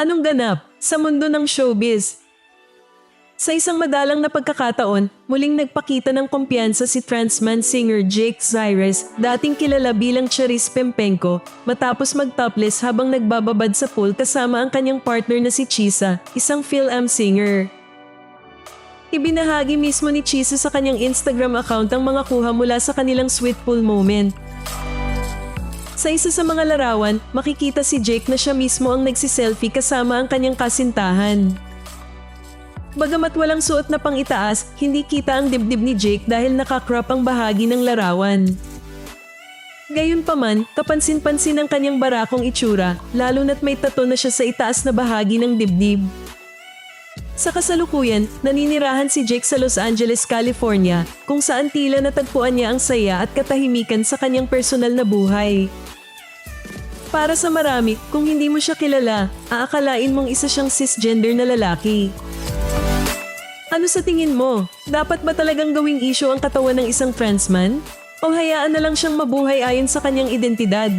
Anong ganap sa mundo ng showbiz? Sa isang madalang na pagkakataon, muling nagpakita ng kumpiyansa si transman singer Jake Cyrus, dating kilala bilang Charis Pempenko, matapos mag-topless habang nagbababad sa pool kasama ang kanyang partner na si Chisa, isang Phil-Am singer. Ibinahagi mismo ni Chisa sa kanyang Instagram account ang mga kuha mula sa kanilang sweet pool moment. Sa isa sa mga larawan, makikita si Jake na siya mismo ang nagsiselfie kasama ang kanyang kasintahan. Bagamat walang suot na pangitaas, hindi kita ang dibdib ni Jake dahil nakakrop ang bahagi ng larawan. Gayunpaman, kapansin-pansin ang kanyang barakong itsura, lalo na't may tato na siya sa itaas na bahagi ng dibdib. Sa kasalukuyan, naninirahan si Jake sa Los Angeles, California, kung saan tila natagpuan niya ang saya at katahimikan sa kanyang personal na buhay. Para sa marami, kung hindi mo siya kilala, aakalain mong isa siyang cisgender na lalaki. Ano sa tingin mo? Dapat ba talagang gawing issue ang katawan ng isang trans man? O hayaan na lang siyang mabuhay ayon sa kanyang identidad?